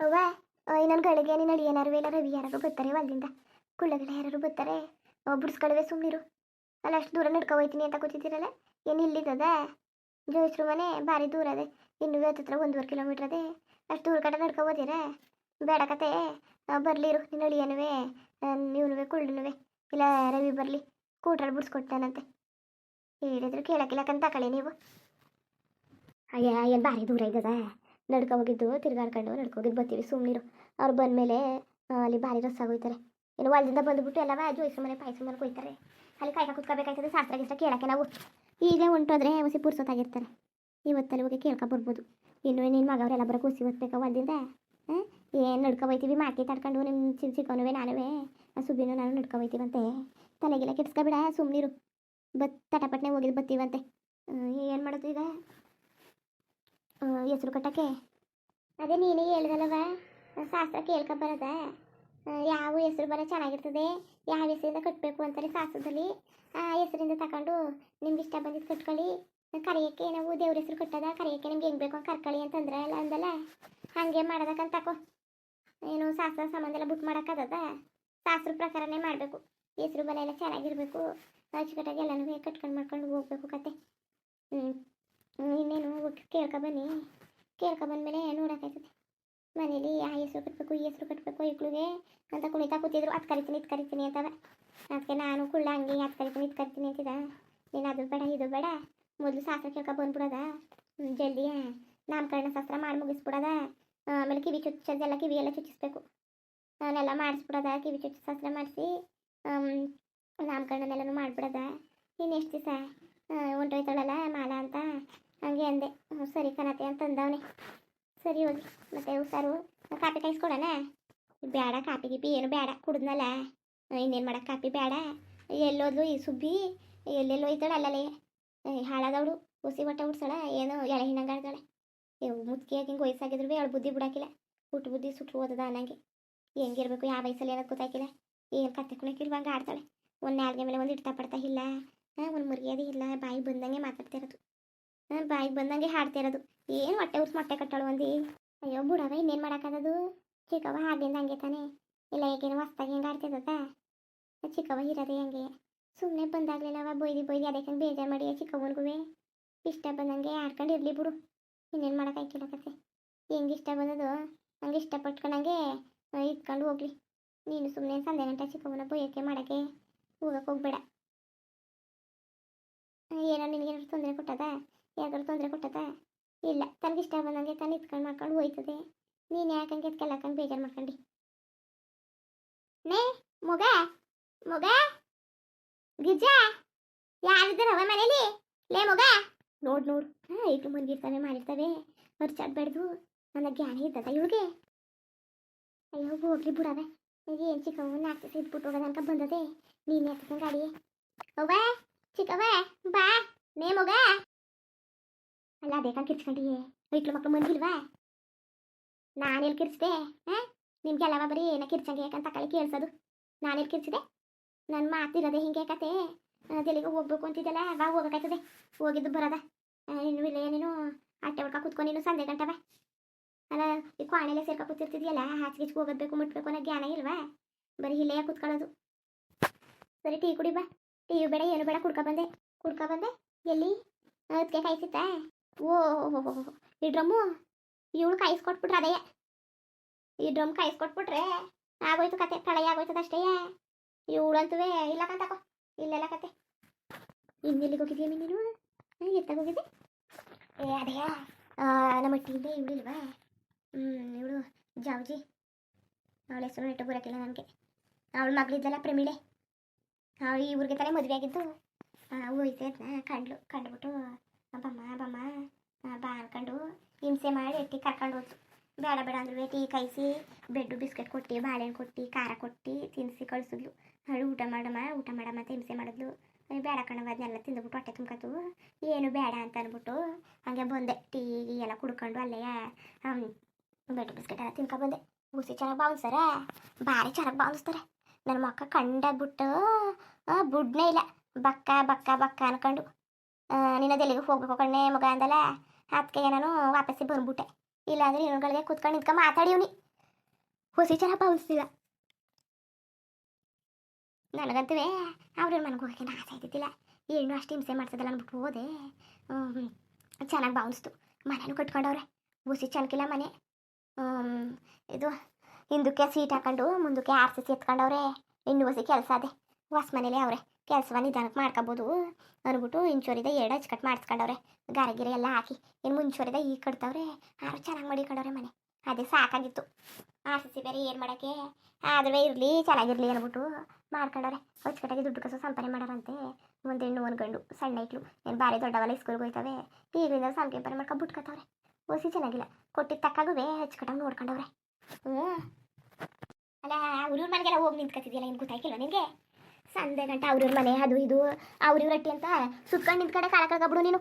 ಅವ್ವ ಇನ್ನೊಂದು ಗಳಿಗೆ, ನೀನು ಅಡಿ ಏನಾರು ರವಿ ಯಾರು ಬರ್ತಾರೆ ಅಲ್ಲಿಂದ ಕುಳ್ಳಗಳ ಯಾರು ಬರ್ತಾರೆ ಬಿಡಿಸ್ಕೊಳ್ವೆ ಸುಮ್ಮನಿರು ಅಲ್ಲ, ಅಷ್ಟು ದೂರ ನಡ್ಕೊ ಹೋಯ್ತೀನಿ ಅಂತ ಕೂತಿದ್ದೀರಲ್ಲ, ಏನು ಇಲ್ಲಿದ್ದದ ಜೋಯಿಸ್ರು ಮನೆ, ಭಾರಿ ದೂರ ಅದೇ. ಇನ್ನೂ ಹತ್ತಿರ ಒಂದೂವರೆ ಕಿಲೋಮೀಟ್ರ್ ಅದೇ. ಅಷ್ಟು ದೂರ ಕಡೆ ನಡ್ಕೊಬೋದಿರ ಬೇಡ ಕತೆ. ಬರಲಿರು ನಿನ್ನ ಅಳಿಯನುವೆ ನೀವನುವೆ ಕುಳ್ಳನುವೆ. ಇಲ್ಲ, ರವಿ ಬರಲಿ ಕೂಟ್ರಲ್ಲಿ ಬಿಡಿಸ್ಕೊಡ್ತಾನಂತೆ. ಹೇಳಿದ್ರು ಕೇಳಕ್ಕಿಲ್ಲಕ್ಕಂತ ತಕೊಳ್ಳಿ ನೀವು. ಅಯ್ಯ, ಏನು ಭಾರಿ ದೂರ ಇದ್ದದ? ನಡ್ಕೊ ಹೋಗಿದ್ದು ತಿರ್ಗಾಡ್ಕೊಂಡು ನಡ್ಕೋಗಿದ್ದು ಬರ್ತೀವಿ. ಸುಮ್ಮನಿರು ಅವ್ರು ಬಂದಮೇಲೆ ಅಲ್ಲಿ ಭಾರಿ ರಸ ಆಗೋಯ್ತಾರೆ. ಏನು ಹೊಲದಿಂದ ಬಂದುಬಿಟ್ಟು ಬಾಜು ಜೋಯಿಸ್ರ ಮನೆ ಪಾಯಸ ಮನೆ ಕೊಯ್ತಾರೆ ಅಲ್ಲಿ ಕಾಯ್ಕ ಕುತ್ಕೋಬೇಕಾಯ್ತದೆ ಶಾಸ್ತ್ರ ಗಿಸ್ತ್ರ ಕೇಳಕ್ಕೆ ನಾವು. ಈಗ ಹೊಂಟೋದ್ರೆ ಹೊಸಿ ಪುರ್ಸೊತ್ತಾಗಿರ್ತಾರೆ ಇವತ್ತಲ್ಲಿ ಹೋಗಿ ಕೇಳ್ಕೊ ಬರ್ಬೋದು. ಇನ್ನು ನಿನ್ನ ಮಗವರೆಲ್ಲ ಬರೋ ಕೂಸಿ ಓದ್ಬೇಕು ಹೊಲದಿಂದ ಹಾಂ? ಏನು ನಡ್ಕೊ ಮಾರ್ಕೆಟ್ ತಡ್ಕೊಂಡು ನಿಮ್ಮ ಚಿಕ್ಕ ಚಿಕ್ಕನುವೆ ನಾನುವೇ. ಸುಬ್ಬಿನೂ ನಾನು ನಡ್ಕೊ ಹೋಯ್ತೀವಂತೆ ತಲೆಗೆಲ್ಲ ಕೆಡ್ಸ್ಕೊಬೇಡ ಸುಮ್ಮನಿರು ಬತ್, ತಟಪಟ್ನೆ ಹೋಗಿದ್ದು ಬತ್ತೀವಂತೆ ಏನು ಮಾಡೋದು ಈಗ? ಹೆಸ್ರು ಕಟ್ಟಕ್ಕೆ? ಅದೇ ನೀನೇ ಹೇಳ್ದಲ್ಲವ? ಶಾಸ್ತ್ರ ಕೇಳ್ಕ ಬರದ ಯಾವ ಹೆಸರು ಬರ ಚೆನ್ನಾಗಿರ್ತದೆ, ಯಾವ ಹೆಸರಿಂದ ಕಟ್ಟಬೇಕು ಅಂತಾರೆ ಶಾಸ್ತ್ರದಲ್ಲಿ ಆ, ಹೆಸರಿಂದ ತಗೊಂಡು ನಿಮ್ಗೆ ಇಷ್ಟ ಬಂದಿದ್ದು ಕಟ್ಕೊಳ್ಳಿ. ಕರೆಯೋಕ್ಕೆ ನಾವು ದೇವ್ರ ಹೆಸರು ಕಟ್ಟದ, ಕರೆಯೋಕ್ಕೆ ನಿಮ್ಗೆ ಹೆಂಗೆ ಬೇಕು ಕರ್ಕೊಳ್ಳಿ ಅಂತಂದ್ರೆ ಎಲ್ಲ ಅಂದಲ್ಲ? ಹಾಗೆ ಮಾಡೋದಕ್ಕಂತ ತಕೋ. ಏನು ಶಾಸ್ತ್ರ ಸಂಬಂಧ ಎಲ್ಲ ಬುಕ್ ಮಾಡೋಕ್ಕದ ಶಾಸ್ತ್ರ ಪ್ರಕಾರನೇ ಮಾಡಬೇಕು. ಹೆಸರು ಬಲ ಎಲ್ಲ ಚೆನ್ನಾಗಿರ್ಬೇಕು. ಅಚ್ಚುಕಟ್ಟಾಗಿ ಎಲ್ಲನೂ ಕಟ್ಕೊಂಡು ಮಾಡ್ಕೊಂಡು ಹೋಗ್ಬೇಕು ಕತೆ. ಹ್ಞೂ ಇನ್ನೇನು ಹೋಗಿ ಕೇಳ್ಕೊ ಬಂದ ಮೇಲೆ ಬಂದಮೇಲೆ ನೋಡೋಕ್ಕಾಯ್ತದೆ ಮನೇಲಿ ಆ ಹೆಸರು ಕಟ್ಟಬೇಕು ಈ ಹೆಸರು ಕಟ್ಟಬೇಕು ಇಕ್ಳಿಗೆ ಅಂತ ಕುಣಿತಾ ಕೂತಿದ್ರು, ಅದು ಕರಿತೀನಿ, ಇದು ಕರಿತೀನಿ ಅಂತವೆ. ಅದಕ್ಕೆ ನಾನು ಕುಳ್ಳ ಹಂಗೆ ಅದು ಕರಿತೀನಿ, ಇದು ಕರಿತೀನಿ ಅಂತಿದ್ದ. ನೀನು ಅದು ಬೇಡ, ಇದು ಬೇಡ, ಮೊದಲು ಶಾಸ್ತ್ರ ಕೇಳ್ಕೊ ಬಂದ್ಬಿಡೋದ. ಜಲ್ದಿ ನಾಮಕರಣ ಶಾಸ್ತ್ರ ಮಾಡಿ ಮುಗಿಸ್ಬಿಡದ. ಆಮೇಲೆ ಕಿವಿ ಚುಚ್ಚೋದೆಲ್ಲ ಕಿವಿ ಎಲ್ಲ ಚುಚ್ಚಿಸ್ಬೇಕು. ಅವನ್ನೆಲ್ಲ ಮಾಡಿಸ್ಬಿಡೋದ, ಕಿವಿ ಚುಚ್ಚು ಶಾಸ್ತ್ರ ಮಾಡಿಸಿ ನಾಮಕರಣನೆಲ್ಲನೂ ಮಾಡಿಬಿಡೋದ. ಇನ್ನು ಎಷ್ಟು ದಿವಸ? ಹೊಂಟೋಯ್ತಾಳಲ್ಲ ಮಾಲ ಅಂತ. ಹಂಗೆ ಅಂದೆ. ಸರಿ ಕಣತೆ ಅಂತ ಅಂದವನೆ ಸರಿ ಹೋಗಿ. ಮತ್ತೆ ಹುಷಾರು ಕಾಪಿ ಕಾಯಿಸ್ಕೊಡೋಣ? ಬೇಡ ಕಾಪಿ ಗಿಪಿ ಏನು ಬೇಡ ಕುಡಿದ್ನಲ್ಲ? ಇನ್ನೇನು ಮಾಡಕ್ಕೆ ಕಾಪಿ ಬೇಡ ಎಲ್ಲೋದ್ಲು ಈ ಸುಬ್ಬಿ, ಎಲ್ಲೆಲ್ಲೋ ಹೋಯ್ತಾಳೆ ಅಲ್ಲಲ್ಲೇ. ಹಾಳಾದವಳು. ಹುಸಿ ಬಟ್ಟೆ ಉಡ್ಸಳ. ಏನು, ಎಳೆ ಹಿಂಡಂಗೆ ಆಡ್ತಾಳೆ. ಮುದ್ಕಿ ಹಿಂಗೆ ವಯಸ್ಸಾಗಿದ್ರು ಅವಳು ಬುದ್ಧಿ ಬಿಡಾಕಿಲ್ಲ. ಹುಟ್ಟು ಬುದ್ಧಿ ಸುಟ್ಟು ಓದದ ಅನ್ನಂಗೆ. ಹೆಂಗಿರ್ಬೇಕು ಯಾವ ವಯಸ್ಸಲ್ಲಿ ಏನದು ಗೊತ್ತಾಗಿಲ್ಲ ಏನು ಕತ್ತೆ ಕುಣಕ್ಕಿಲ್ವಂಗೆ ಆಡ್ತಾಳೆ. ಒಂದು ನಾಲ್ಗೆ ಮೇಲೆ ಒಂದು ಇಡ್ತಾ ಪಡ್ತಾ ಇಲ್ಲ. ಒಂದು ಮುರಿಯೋದೇ ಇಲ್ಲ. ಬಾಯಿ ಬಂದಂಗೆ ಮಾತಾಡ್ತಿರೋದು ಬಾಯಿಗೆ ಬಂದಂಗೆ ಹಾಡ್ತಿರೋದು ಏನು ಹೊಟ್ಟೆ ಉರ್ಸ್ ಮೊಟ್ಟೆ ಕಟ್ಟಳು ಒಂದು ಅಯ್ಯೋ, ಬುಡವ, ಇನ್ನೇನು ಮಾಡೋಕ್ಕಾಗದು? ಚಿಕ್ಕವ ಹಾಡಿಂದ ಹಂಗೆ ತಾನೆ. ಇಲ್ಲ, ಈಗೇನು ಹೊಸ್ದಾಗಿ ಹೆಂಗೆ ಆಡ್ತಿದ್ದದ ಚಿಕ್ಕವ ಇರೋದೇ ಹಂಗೆ. ಸುಮ್ಮನೆ ಬಂದಾಗ್ಲಿಲ್ಲವ ಬೊಯ್ದು ಬೊಯ್ದು ಅದಕ್ಕೆ ಬೇಜಾರು ಮಾಡಿ ಚಿಕ್ಕವನಿಗೂ ಇಷ್ಟ ಬಂದಂಗೆ ಆಡ್ಕೊಂಡು ಇರಲಿ ಬಿಡು. ಇನ್ನೇನು ಮಾಡೋಕ್ಕಾಯ್ಕಿಲ್ಲ ಕತೆ. ಹೆಂಗೆ ಇಷ್ಟ ಬಂದದು, ಹಂಗೆ ಇಷ್ಟಪಟ್ಕೊಂಡಂಗೆ ಇಟ್ಕೊಂಡು ಹೋಗ್ಲಿ. ನೀನು ಸುಮ್ಮನೆ ಸಂಜೆ ಗಂಟೆ ಚಿಕ್ಕವನ ಬೊಯ್ಯೋಕ್ಕೆ ಮಾಡೋಕ್ಕೆ ಹೋಗಕ್ಕೆ ಹೋಗ್ಬೇಡ. ಏನೋ ನಿನಗೇನಾದ್ರು ತೊಂದರೆ ಕೊಟ್ಟದ? ಯಾವ್ದಾದ್ರು ತೊಂದರೆ ಕೊಟ್ಟದ? ಇಲ್ಲ ತನಗಿಷ್ಟ ಬಂದಂಗೆ ತಾನು ಇತ್ಕೊಂಡು ಮಾಡ್ಕೊಂಡು ಹೋಯ್ತದೆ. ನೀನು ಯಾಕಂಗೆ ಎತ್ಕೆಲ್ಲ ಹಾಕೊಂಡು ಬೇಜಾರು ಮಾಡ್ಕೊಂಡು. ನೇ ಮಗ ಮಗ ಗಿಜ್ಜ ಯಾರಿದ್ದಾರೆ ಅವ ಮನೇಲಿ? ಲೇ ಮಗ. ನೋಡ್ ನೋಡು ಹಾಂ ಇಟ್ಟು ಮನ್ಗಿರ್ತವೆ ಮಾಡಿರ್ತವೆ. ಹೊರ್ಚಾಡ್ಬೇಡ್ದು ನನ್ನ ಜ್ಞಾನ ಇದ್ದದ ಇವ್ರಿಗೆ ಅಯ್ಯೋ ಹೋಗ್ಲಿ ಬಿಡವೆ ಏನು ಚಿಕ್ಕವ ನಾಲ್ಕು ದಿವಸ ಇದ್ಬಿಟ್ಟು ಹೋಗೋದ ಅನ್ಕ ಬಂದದೆ. ನೀನು ಎತ್ತಕಂಗೆ ಗಾಡಿ ಅವ್ವ ಚಿಕ್ಕವ ಬಾ. ನೇ ಮಗ. ಅಲ್ಲ ಬೇಕಂತ ಕಿರ್ಚ್ಕೊಂಡಿಯೇ ಐಕ್ಳು ಮಕ್ಕಳು ಮಂದಿಲ್ವಾ ನಾನೆಲ್ಲಿ ಕಿರ್ಚಿದೆ? ಹಾಂ? ನಿಮ್ಗೆಲ್ಲವ ಬರೀ ಏನ ಕಿರ್ಚಂಗೆ ಯಾಕಂತ ಕಳಿ ಕೇಳಿಸೋದು? ನಾನೆಲ್ಲಿ ಕಿರ್ಚಿದೆ? ನನ್ನ ಮಾತಿರೋದೆ ಹಿಂಗೆ ಕತೆ. ಅದೆಲ್ಲಿಗೆ ಹೋಗ್ಬೇಕು ಅಂತಿದ್ದಲ್ಲ ಬಾ ಹೋಗಕ್ಕಾಯ್ತದೆ. ಹೋಗಿದ್ದು ಬರೋದ. ನೀನು ಇಲ್ಲ ನೀನು ಅಟ್ಟೆ ಹೊಡ್ಕ ಕುತ್ಕೊಂಡು ನೀನು ಸಂಜೆ ಗಂಟವ ಅಲ್ಲ, ಈ ಕ್ವಾಣೆಲೆ ಸೇರ್ಕ ಕೂತಿರ್ತಿದ್ಯಲ್ಲ ಹಾಸಿಗೆ ಹೋಗೋದ್ಬೇಕು ಮುಟ್ಬೇಕು ಅನ್ನೋ ಜ್ಞಾನ ಇಲ್ವಾ? ಬರೀ ಇಲ್ಲೇ ಕುತ್ಕೊಳ್ಳೋದು. ಸರಿ, ಟೀ ಕುಡಿ ಬಾ. ಟೀ ಬೇಡ, ಏನು ಬೇಡ, ಕುಡ್ಕೊ ಬಂದೆ. ಕುಡ್ಕೊ ಬಂದೆ? ಎಲ್ಲಿ? ಅದಕ್ಕೆ ಕಾಯಿಸಿತ್ತಾ ಓ. ಈ ಡ್ರಮ್ಮು? ಇವಳು ಕಾಯಿಸ್ಕೊಟ್ಬಿಟ್ರೆ ಅದೇ. ಈ ಡ್ರಮ್ ಕಾಯಿಸ್ಕೊಟ್ಬಿಟ್ರೆ ಆಗೋಯ್ತು ಕತೆ ತಳಯ ಆಗೋಯ್ತದ ಅಷ್ಟೇ. ಇವಳಂತುವೆ ಇಲ್ಲ ಕಂತಕೋ ಇಲ್ಲೆಲ್ಲ ಕತೆ. ಇನ್ನೆಲ್ಲಿಗೆ ಹೋಗಿದ್ಯಾ ನೀನು? ಎತ್ತ ಹೋಗಿದ್ದೆ? ಏ ಅದೇ ನಮ್ಮ ಟೀಗೆ ಇವಳಿಲ್ವಾ ಹ್ಞೂ ಇವಳು ಜಾವಜಿ. ಅವಳ ಹೆಸರು ನೆಟ್ಟು ಬರೋಕ್ಕಿಲ್ಲ ನನಗೆ. ಅವಳ ಮಗಳಿದ್ದಲ್ಲ ಪ್ರಮೀಳೆ. ಅವಳು ಈ ಊರಿಗೆ ತಾನೇ ಮದುವೆ ಆಗಿದ್ದು ಹೋಯ್ತು ಅದನ್ನ ಕಂಡ್ಲು, ಕಂಡುಬಿಟ್ಟು ಬಮ್ಮ ಬಮ್ಮ ಹಿಂಸೆ ಮಾಡಿ ಎಟ್ಟಿ ಕರ್ಕೊಂಡು ಹೋದ್ರು. ಬೇಡ ಬೇಡ ಅಂದ್ರೆ. ಟೀ ಕಾಯಿಸಿ ಬೆಡ್ಡು ಬಿಸ್ಕೆಟ್ ಕೊಟ್ಟು, ಬಾಳೆಹಣ್ಣು ಕೊಟ್ಟು, ಖಾರ ಕೊಟ್ಟು ತಿನ್ನಿಸಿ ಕಳಿಸಿದ್ಲು. ಹಳು ಊಟ ಮಾಡಮ್ಮ ಊಟ ಮಾಡಮ್ಮ ಅಂತ ಹಿಂಸೆ ಮಾಡಿದ್ಲು. ಬೇಡ ಕಣವ ಅದನ್ನೆಲ್ಲ ತಿಂದ್ಬಿಟ್ಟು ಹೊಟ್ಟೆ ತುಂಬ್ಕತ್ತು ಏನು ಬೇಡ ಅಂತ ಅಂದ್ಬಿಟ್ಟು ಹಂಗೆ ಬಂದೆ. ಟೀ ಎಲ್ಲ ಕುಡ್ಕೊಂಡು ಅಲ್ಲೇ ಬೆಡ್ ಬಿಸ್ಕೆಟ್ ಎಲ್ಲ ತಿನ್ಕೊ ಬಂದೆ. ಹುಸಿ ಚೆನ್ನಾಗಿ ಬಾವಿಸ್ತಾರೆ ಭಾರಿ ಚೆನ್ನಾಗಿ ಬಾವಿಸ್ತಾರೆ ನನ್ನ ಮಕ್ಕ ಕಂಡಾಗ್ಬಿಟ್ಟು ಬುಡ್ನೇ ಇಲ್ಲ. ಬಕ್ಕ ಬಕ್ಕ ಬಕ್ಕ ಅನ್ಕೊಂಡು. ನಿನ್ನದೆಲ್ಲಿಗೆ ಹೋಗ್ಬೇಕು ಕಣ್ಣೆ ಮಗ ಅಂದಲ್ಲ? ಅದಕ್ಕೆ ನಾನು ವಾಪಸ್ಸಿ ಬಂದ್ಬಿಟ್ಟೆ. ಇಲ್ಲಾಂದ್ರೆ ಇನ್ನೊಂಗಳಿಗೆ ಕುತ್ಕೊಂಡು ನಿಂತ್ಕೊಂಡು ಮಾತಾಡಿವ್ನಿ ಹೊಸಿ ಚೆನ್ನಾಗಿ ಪಾವಿಸ್ತಿಲ್ಲ ನನಗಂತೂ ಅವ್ರ ಮನೆಗೆ ಹೋಗಕ್ಕೆ ಆಸೆ ಇದ್ದಿದ್ದಿಲ್ಲ. ಏನು ಅಷ್ಟು ಹಿಂಸೆ ಮಾಡ್ತದಲ್ಲ ಅಂದ್ಬಿಟ್ಟು ಹೋದೆ. ಚೆನ್ನಾಗಿ ಬಾವಿಸ್ತು ಮನೇನು ಕಟ್ಕೊಂಡವ್ರೆ. ಹುಸಿ ಚನ್ಕಿಲ್ಲ ಮನೆ. ಇದು ಹಿಂದಕ್ಕೆ ಸೀಟ್ ಹಾಕೊಂಡು, ಮುಂದಕ್ಕೆ ಆರ್ ಸಿ ಸಿ ಎತ್ಕೊಂಡವ್ರೆ. ಇನ್ನು ಹೊಸಿ ಕೆಲಸ ಅದೇ. ಹೊಸ ಮನೇಲಿ ಅವ್ರೆ. ಕೆಲಸವ ನಿಧಾನಕ್ಕೆ ಮಾಡ್ಕೊಬೋದು. ಅಂದ್ಬಿಟ್ಟು ಇಂಚೂರಿದ ಎರಡು ಅಚ್ಚುಕಟ್ಟು ಮಾಡಿಸ್ಕೊಂಡವ್ರೆ. ಗಾರೆ ಎಲ್ಲ ಹಾಕಿ ಇನ್ನು ಮುಂಚೂರಿದ ಈಗ ಕಟ್ತವ್ರೆ ಆರು ಚೆನ್ನಾಗಿ ಮಾಡಿಕೊಂಡವ್ರೆ ಮನೆ. ಅದೇ ಸಾಕಾಗಿತ್ತು. ಆಸೆ ಬೇರೆ ಏನು ಮಾಡೋಕ್ಕೆ? ಆದ್ರೆ ಇರಲಿ, ಚೆನ್ನಾಗಿರಲಿ ಅಂದ್ಬಿಟ್ಟು ಮಾಡ್ಕೊಂಡವ್ರೆ. ಅಚ್ಚುಕಟ್ಟಾಗಿ ದುಡ್ಡು ಕಸ ಸಂಪಾದನೆ ಮಾಡೋರಂತೆ. ಒಂದು ಹೆಣ್ಣು, ಒಂದು ಗಂಡು, ಸಣ್ಣ ಇಟ್ಲು. ಏನು ಭಾರಿ ದೊಡ್ಡವಲ್ಲ ಸ್ಕೂಲ್ಗೆ ಹೋಯ್ತವೆ. ಈಗಲಿಂದ ಸಂಪಾದನೆ ಮಾಡ್ಕೊಂಡು ಬಿಟ್ಕೊತವ್ರೆ ಓಸಿ ಚೆನ್ನಾಗಿಲ್ಲ. ಕೊಟ್ಟಿದ್ದ ತಕ್ಕಾಗುವೆ ಅಚ್ಚುಕಟ್ಟಾಗಿ ನೋಡ್ಕೊಂಡವ್ರೆ. ಹ್ಞೂ ಅಲ್ಲ ಅವ್ರವ್ರ ಮನೆಗೆಲ್ಲ ಹೋಗಿ ನಿಂತ್ಕೊತಿದ್ಯಲ್ಲ ಏನು ಗೊತ್ತಾಯ್ಕಿಲ್ಲ ನಿನಗೆ? ಸಂಜೆ ಗಂಟೆ, ಅವ್ರಿವ್ರ ಮನೆ, ಅದು ಇದು, ಅವ್ರಿವ್ರ ಅಟ್ಟಿ ಅಂತ ಸುತ್ಕೊಂಡು ನಿಂತ್ಕಡೆ ಕಾಲ ಬಿಡು ನೀನು.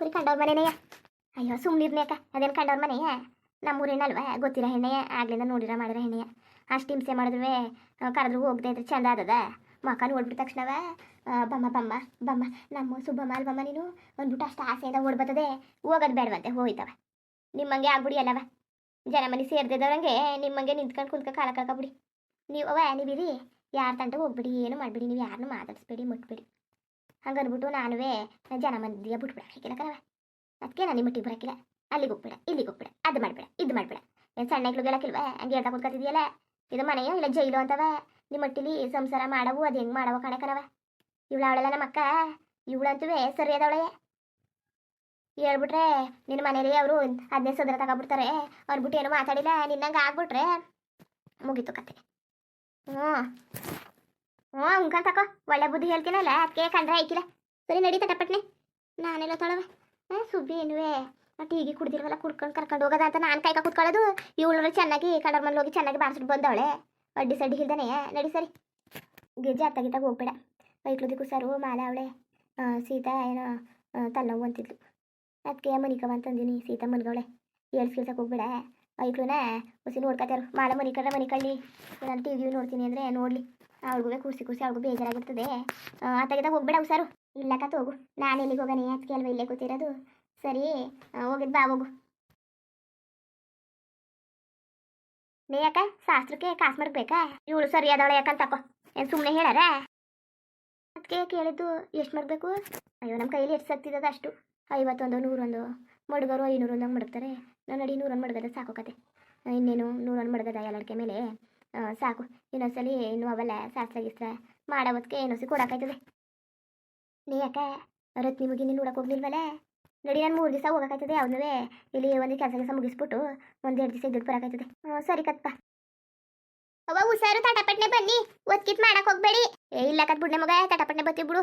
ಬರೀ ಕಂಡವ್ರ ಮನೆಯ ಅಯ್ಯೋ ಸುಮ್ಮನಿರ್ನೇಕ ಅದೇನು ಕಂಡವ್ರ ಮನೆಯ? ನಮ್ಮೂರ ಹೆಣ್ಣಲ್ವಾ ಗೊತ್ತಿರ ಹೆಣ್ಣೆಯ ಆಗ್ಲಿಂದ ನೋಡಿರ ಮಾಡಿರೋ ಹೆಣ್ಣೆಯ ಅಷ್ಟು ಹಿಂಸೆ ಮಾಡಿದ್ವಿ ಕರೆದ್ರು ಹೋಗದೆ ಇದ್ರೆ ಚಂದ ಆದದ. ಮಕ ನೋಡ್ಬಿಟ್ಟ ತಕ್ಷಣವ ಬಮ್ಮ ಬಮ್ಮ ಬಮ್ಮ. ನಮ್ಮ ಸುಬ್ಬಮ್ಮ ಅಲ್ಬಮ್ಮ ನೀನು? ಅಂದ್ಬಿಟ್ಟು ಅಷ್ಟು ಆಸೆಯಿಂದ ಓಡ್ಬತ್ತದೆ. ಹೋಗೋದು ಬೇಡವಂತೆ, ಹೋಯ್ತವ. ನಿಮ್ಮಂಗೆ ಆಗ್ಬಿಡಿ ಅಲ್ಲವ. ಜನ ಮನೆ ಸೇರ್ದಿದ್ದವ್ರಂಗೆ ನಿಮ್ಮಂಗೆ ನಿಂತ್ಕೊಂಡು ಕುಂತ್ಕ ಕಾಲ ಕಳ್ಕೊಬಿಡಿ ನೀವು ಅವ ನೀವಿರಿ? ಯಾರ ತಂಟ ಹೋಗ್ಬಿಡಿ ಏನು ಮಾಡಬೇಡಿ, ನೀವು ಯಾರನ್ನೂ ಮಾತಾಡಿಸ್ಬೇಡಿ, ಮುಟ್ಬೇಡಿ. ಹಂಗನ್ಬಿಟ್ಟು ನಾನುವೇ ಜನ ಮಂದಿಯ ಬಿಟ್ಬಿಡ ಹಾಕಿಲ್ಲ ಕರವ ಅದಕ್ಕೆ ನಾನು ಮಟ್ಟಿಗೆ ಬರೋಕ್ಕಿಲ್ಲ. ಅಲ್ಲಿಗೆ ಹೋಗ್ಬೇಡ, ಇಲ್ಲಿಗೆ ಹೋಗ್ಬೇಡ, ಅದು ಮಾಡಬೇಡ, ಇದು ಮಾಡಬೇಡ. ಏನು ಸಣ್ಣ ಮಕ್ಳುಗಳಕ್ಕಿಲ್ವ ಹಂಗೆ ಹೇಳ್ತಾ ಕುತ್ಕೊತಿದ್ಯಲ್ಲ? ಇದು ಮನೆಯೋ ಇಲ್ಲ ಜೈಲು ಅಂತವ? ನಿಮ್ಮ ಮಟ್ಟಿಲಿ ಸಂಸಾರ ಮಾಡವು, ಅದು ಹೆಂಗೆ ಮಾಡವ ಕಣೆ ಕಣವ ಇವಳು ಅವಳೆಲ್ಲ ನಮ್ಮ ಅಕ್ಕ ಇವಳಂತೂ ಸರಿ ಅದವಳೆ ಹೇಳ್ಬಿಟ್ರೆ ನಿನ್ನ ಮನೇಲಿ ಅವರು ಹದಿನೈದು ಸದ್ರ ತಗೊಬಿಡ್ತಾರೆ ಬಿಟ್ಟು ಏನು ಮಾತಾಡಿಲ್ಲ, ನಿನ್ನಂಗೆ ಆಗ್ಬಿಟ್ರೆ ಮುಗೀತು ಕತೆ. ಹ್ಞೂ. ಹ್ಞೂ ಉಂಕಂತ ತಕೋ ಒಳ್ಳೆ ಬುದ್ಧಿ ಹೇಳ್ತೀನಲ್ಲ ಅದಕ್ಕೆ ಕಂಡ್ರೆ ಐಕಿಲ್ಲ ಸರಿ ನಡಿ ಟಪಟ್ನೆ ನಾನೆಲ್ಲ ತೊಳವ. ಹಾಂ ಸುಬ್ಬಿ ಏನುವೆ ಟೀಗಿ ಕುಡ್ದಿರವಲ್ಲ ಕುಡ್ಕೊಂಡು ಕರ್ಕೊಂಡು ಹೋಗೋದ ಅಂತ ನಾನು ಕೈಕ ಕುತ್ಕೊಳ್ಳೋದು. ಇವಳು ಚೆನ್ನಾಗಿ ಕಡರ್ ಮನೇಲಿ ಹೋಗಿ ಚೆನ್ನಾಗಿ ಬಾರಿಸ್ಬಿಟ್ಟು ಬಂದವಳೆ. ಅಡ್ಡಿ ಸಡ್ಡಿ ಹಿಲ್ದಾನೆ. ನಡಿ, ಸರಿ. ಗಿರ್ಜೆ ಅತ್ತಾಗಿತ್ತಾಗ ಹೋಗ್ಬೇಡ. ವೈಕ್ಲುದಿ ಕುಸಾರು ಮಾಲೆ ಅವಳೆ. ಸೀತಾ ಏನೋ ತನ್ನೋವು ಅಂತಿದ್ಲು ಅದಕ್ಕೆ ಮನಿಕವ ಅಂತಂದಿನಿ, ಸೀತಾ ಮನ್ಗವಳೆ. ಏಳ್ಸ್ಕಿಲ್ಸಕ್ಕೆ ಹೋಗ್ಬೇಡ. ಐಕ್ಳುನ ಹುಸಿ ನೋಡ್ಕೊತಾರು ಮಾಡ ಮನಿ ಕಡ್ರೆ ಮನಿ ಕಳ್ಳಿ. ನಾನು ಟಿ ವಿ ನೋಡ್ತೀನಿ ಅಂದರೆ ನೋಡಲಿ. ಅವ್ಳಿಗೂ ಕೂರ್ಸಿ ಕೂಸಿ ಅವ್ಳಿಗೂ ಬೇಜಾರಾಗಿರ್ತದೆ. ಅತ್ತಾಗಿದ್ದಾಗ ಹೋಗ್ಬೇಡ ಹುಷಾರು. ಇಲ್ಲ ಹೋಗು ನಾನು ಎಲ್ಲಿಗೆ ಹೋಗೋಣ ಅದಕ್ಕೆ ಅಲ್ವ ಇಲ್ಲೇ ಕೂತಿರೋದು. ಸರಿ ಹೋಗಿದ್ ಬಾ ಹೋಗು. ನೀ ಯಾಕ ಶಾಸ್ತ್ರಕ್ಕೆ ಕಾಸು ಮಾಡ್ಬೇಕಾ ಇವಳು ಸರಿ ಅದವಳೆ ಯಾಕಂತ ತಕೋ. ಏನು ಸುಮ್ಮನೆ ಹೇಳಾರ? ಅದಕ್ಕೆ ಕೇಳಿದ್ದು ಎಷ್ಟು ಮಾಡಬೇಕು ಅಯ್ಯೋ ನಮ್ಮ ಕೈಲಿ ಎಷ್ಟು ಸತ್ತಿದ್ದದ ಅಷ್ಟು. ಐವತ್ತೊಂದು, ನೂರೊಂದು. ಮುಡುಗರು ಐನೂರು ಒಂದಂಗೆ ಹಂಗೆ ಮಡಗ್ತಾರೆ ಅಡಿ ನಡಿ ರನ್ ಮಾಡಿದ್ರೆ ಸಾಕು ಕತೆ. ಇನ್ನೇನು ನೂರೊಂದು ಮಡ್ಗದ ಎಲ್ಲಡ್ಕೆ ಮೇಲೆ ಸಾಕು. ಇನ್ನೊಂದ್ಸಲಿ ಇನ್ನು ಅವೆಲ್ಲ ಶಾಸ್ತ್ರ ಗಿಸ್ತ್ರ ಮಾಡೋ ಹೊತ್ತಿಗೆ ಇನ್ನೊಂದ್ಸಲಿ ಕೊಡಕಾಯ್ತದೆ ನೀ ಯಾಕೆ ರತ್ನಿ ಮುಗಿ ನೀನು ನೋಡಕ್ಕೆ ಹೋಗ್ಲಿಲ್ವಲ್ಲ ನಡಿ ನಾನು ಮೂರು ದಿವಸ ಹೋಗೋಕಾಯ್ತದೆ ಅವನವೇ ಇಲ್ಲಿ ಒಂದು ಕೆಲಸ ಕೆಲಸ ಮುಗಿಸ್ಬಿಟ್ಟು ಒಂದು ಎರಡು ದಿವಸ ಬರೋಕಾಯ್ತದೆ ಹ್ಞೂ ಸರಿ ಕತ್ಪ ಅವ ಹುಷಾರು ತಟಪಟ್ನೆ ಬನ್ನಿ. ಒತ್ಕಿತ್ ಮಾಡಕ್ ಹೋಗ್ಬೇಡಿ. ಇಲ್ಲ ಕತ್ ಬಿಡ್ನೆ ಮಗ ತಟಪಟ್ನೆ ಬತ್ತಿ ಬಿಡು.